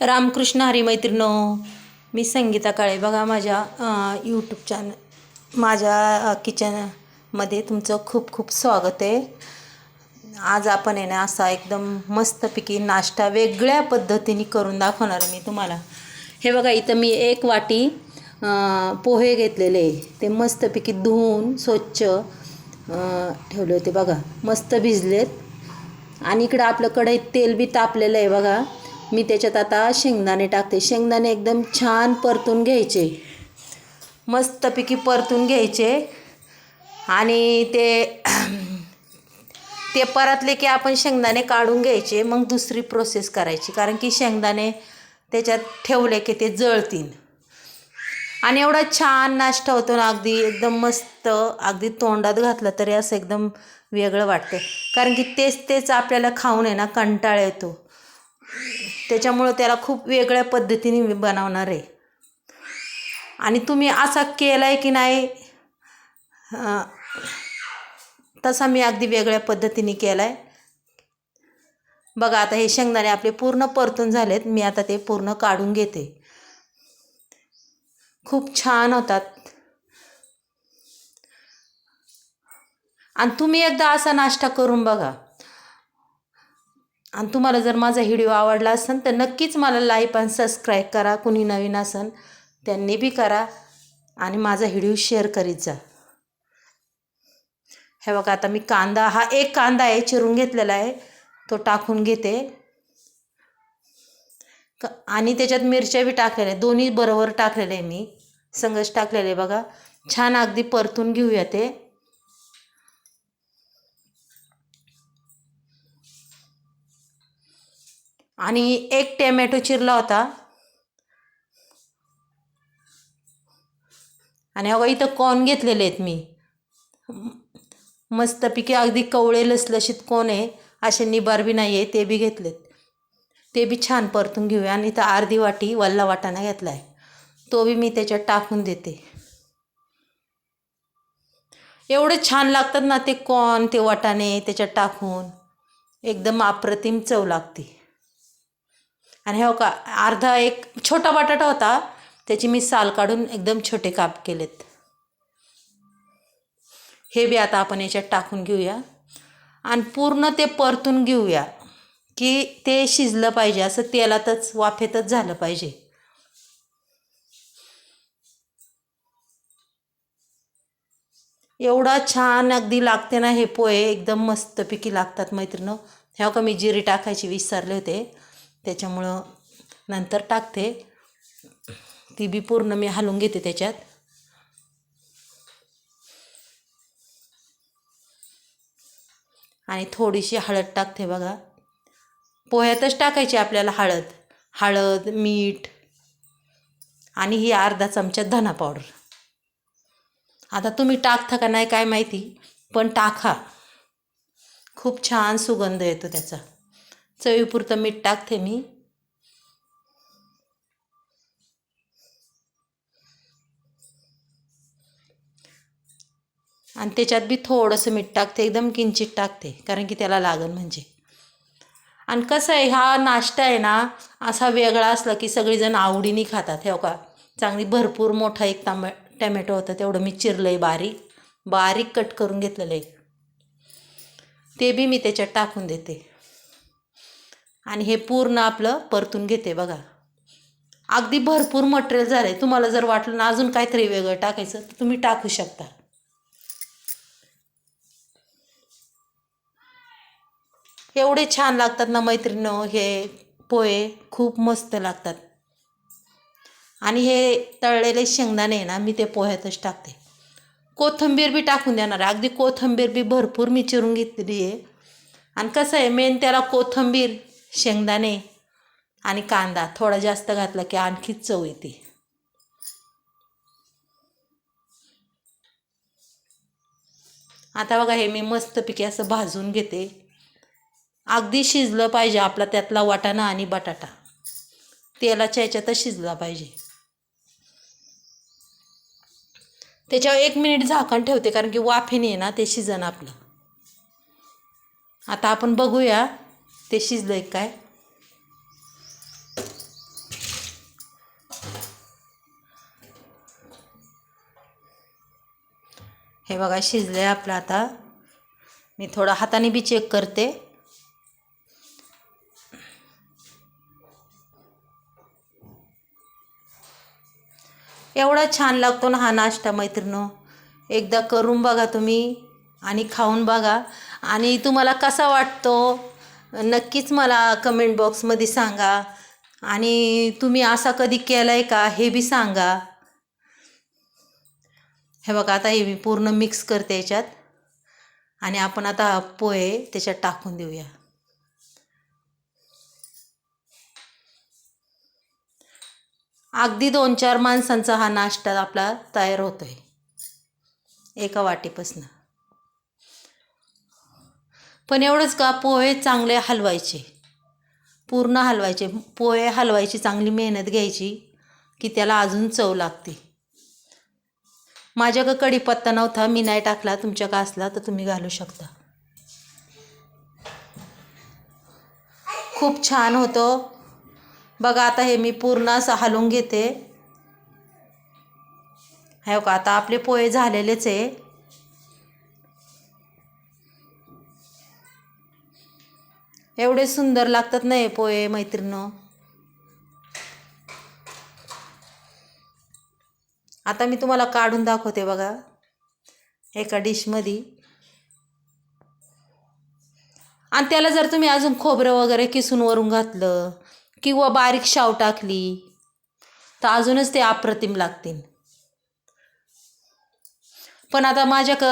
रामकृष्ण हरी मैत्रिणो मी संगीता काळे. बघा माझ्या YouTube channel माझ्या किचनमध्ये तुमचं खूप खूप स्वागत आहे. आज आपण आहे ना असा एकदम मस्तपैकी नाश्ता वेगळ्या पद्धतीने करून दाखवणार आहे मी तुम्हाला. हे बघा इथं मी एक वाटी पोहे घेतलेले आहे. ते मस्तपैकी धुवून स्वच्छ ठेवले होते बघा. मस्त भिजलेत. आणि इकडं आपलं कढईत तेल बी तापलेलं आहे बघा. मी त्याच्यात आता शेंगदाणे टाकते. शेंगदाणे एकदम छान परतून घ्यायचे. मस्तपैकी परतून घ्यायचे. आणि ते ते परतले की आपण शेंगदाणे काढून घ्यायचे. मग दुसरी प्रोसेस करायची. कारण की शेंगदाणे त्याच्यात ठेवले की ते जळतील. आणि एवढा छान नाश्ता होतो ना. अगदी एकदम मस्त अगदी तोंडात घातलं तरी असं एकदम वेगळं वाटतं कारण की तेच तेच आपल्याला खाऊन आहे ना कंटाळा येतो. त्याच्यामुळं त्याला खूप वेगळ्या पद्धतीने मी बनवणार आहे. आणि तुम्ही असा केला आहे की नाही तसा मी अगदी वेगळ्या पद्धतीने केला आहे बघा आता हे शेंगदाणे आपले पूर्ण परतून झालेत. मी आता ते पूर्ण काढून घेते. खूप छान होतात. आणि तुम्ही एकदा असा नाश्ता करून बघा. आणि तुम्हाला जर माझा व्हिडिओ आवडला असेल तर नक्कीच मला लाईक आणि सबस्क्राईब करा. कुणी नवीन असेल त्यांनी बी करा आणि माझा व्हिडिओ शेअर करीत जा. हे बघा आता मी कांदा हा एक कांदा आहे चिरून घेतलेला आहे. तो टाकून घेते. क आणि त्याच्यात मिरच्या बी टाकलेल्या आहे दोन्ही बरोबर टाकलेले आहे मी. संगच टाकलेले आहे बघा. छान अगदी परतून घेऊया ते. आणि एक टॅमॅटो चिरला होता. आणि अगं इथं कॉर्न घेतलेले आहेत मी? मस्तपैकी अगदी कवळे लसलशीत कोण आहे? असे निबार बी नाही आहे ते बी घेतलेत. ते बी छान परतून घेऊया. आणि इथं अर्धी वाटी वल्ला वाटाणा घेतला आहे तो बी मी त्याच्यात टाकून देते. एवढे छान लागतात ना ते कॉर्न ते वाटाणे त्याच्यात टाकून. एकदम अप्रतिम चव लागते. आणि हो का अर्धा एक छोटा बटाटा होता त्याची मी साल काढून एकदम छोटे काप केलेत. हे बी आता आपण याच्यात टाकून घेऊया. आणि पूर्ण ते परतून घेऊया की ते शिजलं पाहिजे असं तेलातच वाफेतच झालं पाहिजे. एवढा छान अगदी लागते ना हे पोहे एकदम मस्तपैकी लागतात मैत्रिणं. ह्या हो का मी जिरी टाकायची विसरले होते. त्याच्यामुळं नंतर टाकते. ती बी पूर्ण मी हलवून घेते त्याच्यात. आणि थोडीशी हळद टाकते बघा. पोह्यातच टाकायची आपल्याला हळद. हळद मीठ आणि ही अर्धा चमचा धना पावडर. आता तुम्ही टाकता का नाही काय माहिती पण टाका. खूप छान सुगंध येतो त्याचा. चवीपुरतं मीठ टाकते मी. आणि त्याच्यात बी थोडंसं मीठ टाकते एकदम किंचित टाकते कारण की त्याला लागन म्हणजे. आणि कसं आहे हा नाश्ता आहे ना असा वेगळा असला की सगळीजण आवडीने खातात हे का चांगली भरपूर मोठा एक तांब टॅमॅटो होता तेवढं मी चिरलं आहे बारीक. बारीक कट करून घेतलेलं आहे. ते बी मी त्याच्यात टाकून देते. आणि हे पूर्ण आपलं परतून घेते बघा. अगदी भरपूर मटेरियल झालं आहे तुम्हाला जर वाटलं ना अजून काहीतरी वेगळं टाकायचं तर तुम्ही टाकू शकता. एवढे छान लागतात ना मैत्रिणं हे पोहे खूप मस्त लागतात. आणि हे तळलेले शेंगदाणे आहे ना मी ते पोह्यातच टाकते. कोथिंबीर बी टाकून देणार आहे. अगदी कोथिंबीर बी भरपूर मी चिरून घेतलेली आहे. आणि कसं आहे मेन त्याला कोथिंबीर शेंगदाणे आणि कांदा थोडा जास्त घातला की आणखीच चव येते. आता बघा हे मी मस्तपैकी असं भाजून घेते. अगदी शिजलं पाहिजे आपला त्यातला वाटाणा आणि बटाटा. तेलाच्या ह्याच्यातच शिजला पाहिजे. त्याच्यावर एक मिनिट झाकण ठेवते कारण की वाफेने ना ते शिजन आपलं. आता आपण बघूया ते शिजलं काय? हे बघा शिजलं आहे आपलं आता. मी थोडं हाताने बी चेक करते. एवढा छान लागतो ना हा नाश्ता मैत्रिणो. एकदा करून बघा तुम्ही आणि खाऊन बघा. आणि तुम्हाला कसा वाटतो? नक्कीच मला कमेंट बॉक्समध्ये सांगा. आणि तुम्ही असा कधी केला आहे का हे बी सांगा. हे बघा आता हे मी पूर्ण मिक्स करते याच्यात. आणि आपण आता पोहे त्याच्यात टाकून देऊया. अगदी दोन चार माणसांचा हा नाश्ता आपला तयार होतो आहे एका वाटीपासनं. पण एवढंच का पोहे चांगले हलवायचे. पूर्ण हलवायचे. पोहे हलवायची चांगली मेहनत घ्यायची की त्याला अजून चव लागते. माझ्याकडं कढीपत्ता नव्हता मी नाही टाकला तुमच्या का असला तर तुम्ही घालू शकता. खूप छान होतो. बघा आता हे मी पूर्ण असं हलवून घेते. हो का आता आपले पोहे झालेलेच आहे. एवढे सुंदर लागतात नाही पोहे मैत्रिणं? आता मी तुम्हाला काढून दाखवते बघा एका डिशमध्ये. आणि त्याला जर तुम्ही अजून खोबरं वगैरे किसून वरून घातलं किंवा बारीक शाव टाकली तर अजूनच ते अप्रतिम लागतील. पण आता माझ्या क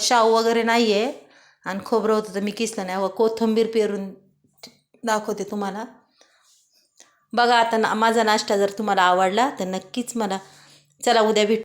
शाव वगैरे नाही आहे आणि खोबरं होतं तर मी किसलं नाही. व कोथिंबीर पेरून दाखवते तुम्हाला. बघा आता ना माझा नाश्ता जर तुम्हाला आवडला तर नक्कीच मला चला उद्या भेट.